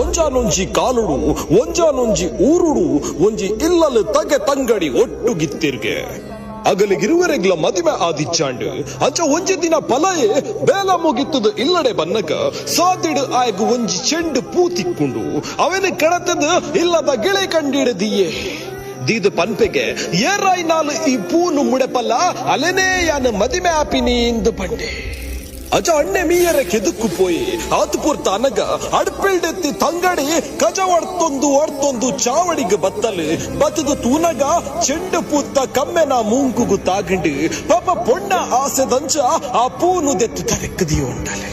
ಒಂಜಾನೊಂಜಿ ಕಾಲುಡು, ಒಂಜಾನೊಂಜಿ ಊರುಡು, ಒಂಜಿ ಇಲ್ಲಲು ತಗೆ ತಂಗಡಿ ಒಟ್ಟುಗಿತ್ತಿರ್ಗೆ. ಅಗಲಿಗಿರುವರೆಗ್ಲ ಮದಿಮೆ ಆದಿಚ್ಚಾಂಡು, ಅಂಚ ಒಂಜಿ ದಿನ ಪಲಯೆ ಬೇಲ ಮುಗಿತ್ತದು ಇಲ್ಲಡೆ ಬನ್ನಗ ಸಾದಿಡು ಆಯ್ಗು ಒಂಜಿ ಚೆಂಡು ಪೂ ತಿಕ್ಕೊಂಡು ಅವನ ಕಡತದ ಇಲ್ಲದ ಗಿಳೆ ಕಂಡಿಡದಿಯೇ. ದೀದು ಪನ್ಪೆಗೆ ಏರಾಯ್ ನಾಲ್ ಈ ಪೂನು ಮುಡಪಲ್ಲ, ಅಲೆನೇ ಯಾನ ಮದಿಮೆ ಆಪಿನಿ ಎಂದು ಪಂಡೆ. ಅಜ ಅಣ್ಣೆ ಮೀಯರ ಕೆದುಕ್ಕು ಪೋಯಿ ಆತುಪುರ್ ತನಗ ಅಡ್ಪಿಲ್ಡೆತ್ತಿ ತಂಗಡಿ ಕಜ ಒಡ್ತೊಂದು ಒಡ್ತೊಂದು ಚಾವಡಿಗೆ ಬತ್ತಲು, ಬತ್ತದು ತೂನಗ, ಚೆಂಡು ಪೂತ್ತ ಕಮ್ಮೆನ ಮೂಂಕುಗು ತಾಗಂಡಿ, ಪಾಪ ಪೊಣ್ಣ ಆಸೆದಂಚ ಆ ಪೂನು ದೆತ್ತು ತರೆಕ್ಕದಿಯೋ ಉಂಡಲೆ.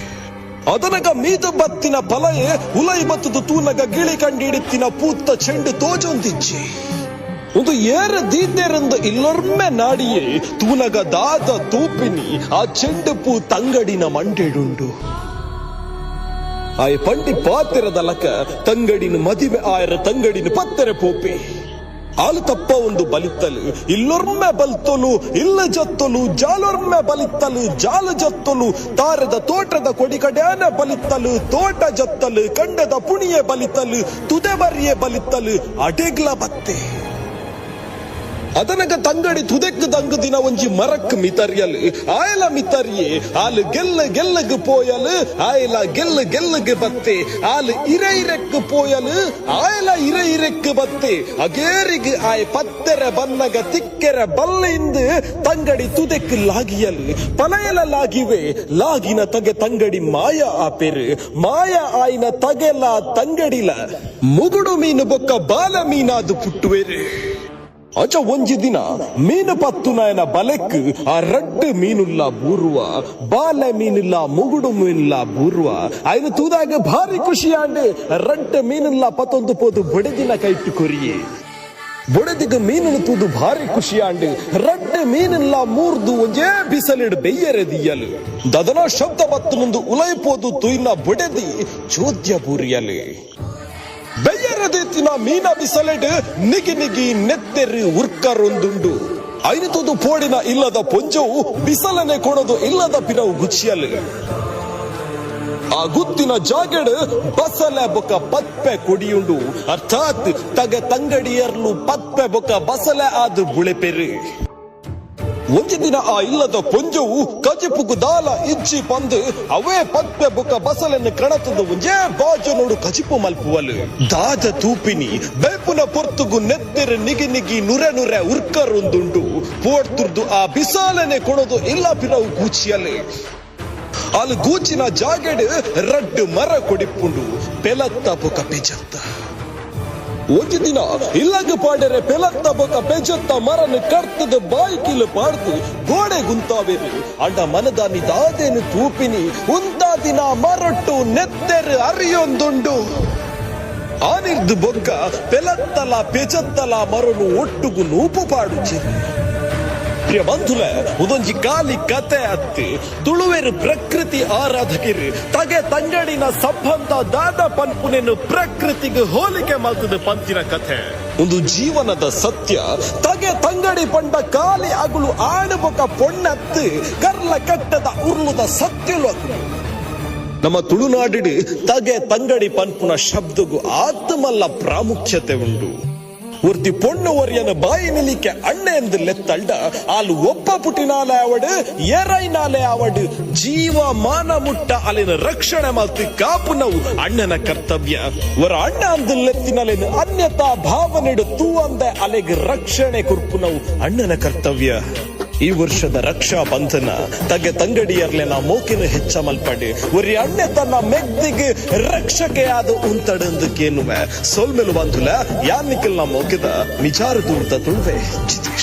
ಅದನಗ ಮೀದ ಬತ್ತಿನ ಬಲಯೇ, ಉಲೈ ಬತ್ತದು ತೂನಗ ಗಿಳಿ ಕಂಡಿಡಿತ್ತಿನ ಪೂತ್ತ ಚೆಂಡು ತೋಜೊಂದಿಚ್ಚಿ ಒಂದು ಏರ ದೀತೆರಂದು ಇಲ್ಲೊರ್ಮೆ ನಾಡಿಯೇ ತೂನಗ ದಾದ ತೂಪಿನಿ, ಆ ಚೆಂಡು ಪೂ ತಂಗಡಿನ ಮಂಡೆಡುಂಡು ಆಯ ಪಂಡಿ ಪಾತೆರದ ಲಕ ತಂಗಡಿನ ಮದಿವೆ, ಆಯರ ತಂಗಡಿನ ಪತ್ತರೆ ಪೋಪಿ. ಆಲು ತಪ್ಪ ಒಂದು ಬಲಿತ್ತಲು, ಇಲ್ಲೊರ್ಮೆ ಬಲ್ತಲು, ಇಲ್ಲ ಜತ್ತೊಲು, ಜಾಲೊರ್ಮೆ ಬಲಿತ್ತಲು, ಜಾಲ ಜತ್ತೊಲು, ತಾರದ ತೋಟದ ಕೊಡಿಕಡ್ಯಾನ ಬಲಿತ್ತಲು, ತೋಟ ಜತ್ತಲು, ಕಂಡದ ಪುಣಿಯೆ ಬಲಿತ್ತಲು, ತುದೆ ಬರಿಯ ಬಲಿತ್ತಲು, ಅಡೆಗ್ಲ ಬತ್ತೆ. ಅದನಗ ತಂಗಡಿ ತುದೆಕ್ ತಂಗ ದಿನ ಒಂಜಿ ಮರಕ್ ಮಿತರಿಯಲ್. ಆಯಲ ಮಿತರ್ಯೆ ಆಲ್ ಗೆಲ್ಲ ಗೆಲ್ಲಗ್ ಪೋಯಲ್, ಆಯಲ ಗೆಲ್ಲ ಗೆಲ್ಲಗ್ ಬತ್ತೆ. ಆಲ್ ಇರೆ ಇರೆಕ್ ಪೋಯಲ್, ಆಯಲ ಇರೆ ಇರೆಕ್ ಬತ್ತೆ. ಅಗೇರಿಗ್ ಆಯ್ ಪತ್ತೆರ ಬನ್ನಗ ತಿಕ್ಕೆರ ಬಲ್ಲಿಂದ ತಂಗಡಿ ತುದೆಕ್ ಲಾಗಿಯಲ್. ಪಲಯಲ ಲಾಗಿವೆ, ಲಾಗಿನ ತಗೆ ತಂಗಡಿ ಮಾಯ ಆಪೆರ್. ಮಾಯ ಆಯ್ನ ತಗೆಲ ತಂಗಡಿಲ. ಮುಗುಡು ಮೀನು ಬೊಕ್ಕ ಬಾಲ ಮೀನಾದು ಪುಟ್ಟುವೆರೆ. ಅಚ ಒಂಜಿ ದಿನ ಮೀನು ಪತ್ತು ನಾಯನ ಬಲೆಕ್ ಆ ರಡ್ಡು ಮೀನುಲ್ಲ ಬೂರುವ, ಬಾಲೆ ಮೀನಿಲ್ಲ ಮುಗುಡು ಮೀನಿಲ್ಲ ಬೂರುವ. ಆಯ್ನ ತೂದಾಗ ಭಾರಿ ಖುಷಿಯಾಂಡೆ ರಡ್ಡ ಮೀನಿಲ್ಲ ಪತ್ತೊಂದು ಪೋದು ಬಡಿದಿನ ಕೈಟ್ಟು ಕೊರಿಯೇ. ಬೊಡೆದಿಗ ಮೀನನ್ನು ತೂದು ಭಾರಿ ಖುಷಿಯಾಂಡ್ ರಡ್ಡ ಮೀನಿಲ್ಲ ಮೂರ್ದು ಒಂಜೇ ಬಿಸಲಿಡ್ ಬೆಯ್ಯರೆ ದಿಯಲು. ದದನ ಶಬ್ದ ಬತ್ತು ಮುಂದು ಉಲೈಪೋದು ತುಯ್ನ ಬೊಡೆದಿ ಚೋದ್ಯ ಬೂರಿಯಲು. ಬೆಯ್ಯರದೆತ್ತಿನ ಮೀನ ಬಿಸಲೆಡ್ ನಿಗಿ ನಿಗಿ ನೆತ್ತೆರಿ ಉರ್ಕರೊಂದುಂಡು. ಐನತೊಂದು ಪೋಡಿನ ಇಲ್ಲದ ಪೊಂಜವು ಬಿಸಲನೆ ಕೊಡದು ಇಲ್ಲದ ಪಿರವು ಗುಚ್ಚಿಯಲ್ಲಿ. ಆ ಗುತ್ತಿನ ಜಾಗಡ್ ಬಸಲೆ ಬೊಕ ಪತ್ಪೆ ಕೊಡಿಯುಂಡು. ಅರ್ಥಾತ್ ತಗ ತಂಗಡಿಯರ್ಲು ಪತ್ಪೆ ಬೊಕ ಬಸಲೆ ಆದ್ರೂ ಬುಳೆಪೆರು ಒಂದು ದಿನ ಆ ಇಲ್ಲದ ಪೊಂಜವು ಕಜಿಪುಗು ದಾಲ ಇಚ್ಚಿ ಪಂದು, ಅವೇ ಪತ್ತೆ ಬುಕ ಬಸಲನ್ನು ಕಣತದ ಒಂಜೇ ಬಾಜು ನೋಡು ಕಜಿಪು ಮಲ್ಪುವಲು. ದಾದ ತೂಪಿನಿ, ಬೆಪುನ ಪೊರ್ತುಗು ನೆತ್ತಿರ ನಿಗಿ ನಿಗಿ ನುರೆ ನುರೆ ಉರ್ಕರೊಂದುಂಡು. ಪೋಡ್ತುರ್ದು ಆ ಬಿಸಾಲನೆ ಕೊಡೋದು ಇಲ್ಲ ಪಿರವು ಗೂಚಿಯಲೆ. ಅಲ್ಲಿ ಗೂಚಿನ ಜಾಗೆಡ್ ರಡ್ಡು ಮರ ಕೊಡಿಪ್ಪುಂಡು. ಪೆಲತ್ತ ಬೊಕ ಪೆಜತ್ತ ಒಂದು ದಿನ ಇಲ್ಲಗ ಪಾಡರೆ ಪೆಲತ್ತ ಬೊಕ ಪೆಜತ್ತ ಮರನ ಕರ್ತದ ಬಾಯ್ಕಿಲು ಪಾಡ್ದು ಗೋಡೆ ಗುಂತಾವೇರು ಅಂಡ ಮನದಾನಿ ದಾದೇನು ತೂಪಿನಿ, ಉಂತ ದಿನ ಮರಟ್ಟು ನೆತ್ತೆರು ಅರಿಯೊಂದುಂಡು. ಆನಿರ್ದು ಬೊಕ್ಕ ಪೆಲತ್ತಲ ಪೆಜತ್ತಲ ಮರನು ಒಟ್ಟುಗು ನೂಪು ಪಾಡುಚಿರು ಪ್ರಿಯ ಬಂಧುಲ ಉದೊಂಜಿ ಕಾಲಿ ಕತೆ ಅತ್ತಿ, ತುಳುವೆರು ಪ್ರಕೃತಿ ಆರಾಧಕಿರು, ತಗೆ ತಂಗಡಿನ ಸಂಬಂಧ ದಾದ ಪನ್ಪುನೆನು ಪ್ರಕೃತಿಗೆ ಹೋಲಿಕೆ ಮಲ್ತದ ಪಂತಿನ ಕಥೆ. ಒಂದು ಜೀವನದ ಸತ್ಯ, ತಗೆ ತಂಗಡಿ ಪಂಡ ಕಾಲಿ ಅಗುಳು ಆಣುಬೊಕ ಪೊಣ್ಣತ್ತು, ಕರ್ಲ ಕಟ್ಟದ ಉರ್ಲುದ ಸತ್ಯಲು ನಮ್ಮ ತುಳುನಾಡಿಡಿ ತಗೆ ತಂಗಡಿ ಪನ್ಪುನ ಶಬ್ದಗೂ ಆತ್ಮಲ್ಲ ಪ್ರಾಮುಖ್ಯತೆ ಉಂಟು ಉರ್ತಿ ಪೊಣ್ಣು ಒರಿಯನ ಬಾಯಿ ನಿಲಿಕೆ ಅಣ್ಣೆ ಎಂದು ಲೆತ್ತಳ್ಡ ಅಲ್ಲಿ ಒಬ್ಬ ಪುಟಿನಾಲೆ ಅವಡು ಏರೈನಾಲೆ ಅವಡು ಜೀವ ಮಾನ ಮುಟ್ಟ ಅಲ್ಲಿನ ರಕ್ಷಣೆ ಮತ್ತು ಕಾಪು ನಾವು ಅಣ್ಣನ ಕರ್ತವ್ಯ. ಒರ ಅಣ್ಣ ಅಂದು ಲೆತ್ತಿನಲೆನು ಅನ್ಯತಾ ಭಾವನೆಡು ತೂ ಅಂದೆ ಅಲೆಗೆ ರಕ್ಷಣೆ ಕುರ್ಪು ನಾವು ಅಣ್ಣನ ಕರ್ತವ್ಯ. ಈ ವರ್ಷದ ರಕ್ಷಾ ಬಂಧನ ತಗೆ ತಂಗಡಿಯರ್ಲೆ ನಾ ಮೋಕಿನ ಹೆಚ್ಚ ಮಲ್ಪಡಿ ಒರಿ ಅಣ್ಣೆ ತನ್ನ ಮೆಗ್ದಿಗೆ ರಕ್ಷಕೆಯಾದ ಉಂತಡಂದಕ್ಕೇನುವೆ ಸೋಲ್ಮೆಲು ಬಂಧುಲ ಯಾನಿಕಲ್ ನಾ ಮೋಕಿದ ನಿಜಾರು ತುಳುವೆ ಜಿತೇಶ್